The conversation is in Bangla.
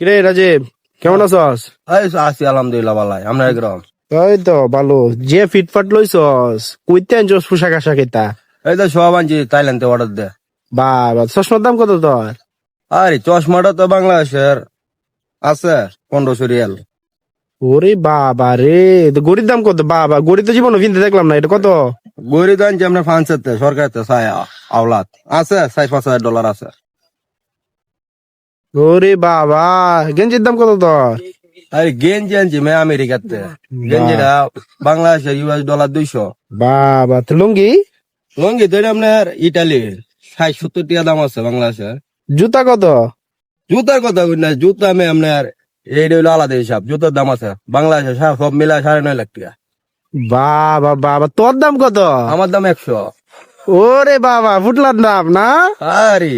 কিরে রাজীব কেমন আছস? এই আছি আলহামদুলিল্লাহ ভালাই। আমরা একরকম ওই তো ভালো। যে ফিটফাট লইছস কইতে আনছস পোশাক আশাক এটা? এই তো সব আনছি থাইল্যান্ডে অর্ডার দে। বাবা চশমার দাম কত তোর? আরে চশমাটা তো বাংলাদেশের আছে পনেরোশো রিয়াল। ওরে বাবা রে তো গড়ির দাম কত? বাবা গড়ি তো জীবন কিনতে দেখলাম না এটা কত? গড়ি তো আনছি আমরা ফ্রান্সেতে সরকারতে চাই আওলাদ। আছে চার পাঁচ হাজার ডলার আছে। ওরে বাবা গেঞ্জির দাম কত তোর? আরে গেঞ্জি আনছি মে আমেরিকাতে। গেঞ্জিটা বাংলাদেশের ইউএস ডলার দুইশো। বাবা তো লুঙ্গি? লঙ্গি তো আপনার ইটালি ষাট সত্তর টাকা দাম আছে বাংলাদেশে। জুতা কত? জুতার কথা বলি না জুতা আমি আপনার এইটা হইল আলাদা হিসাব জুতার দাম আছে। বাংলাদেশে সব মিলা সাড়ে নয় লাখ টাকা। বাবা বাবা তোর দাম কত? আমার দাম একশো। ওরে বাবা ফুটলার দাম না? আরে।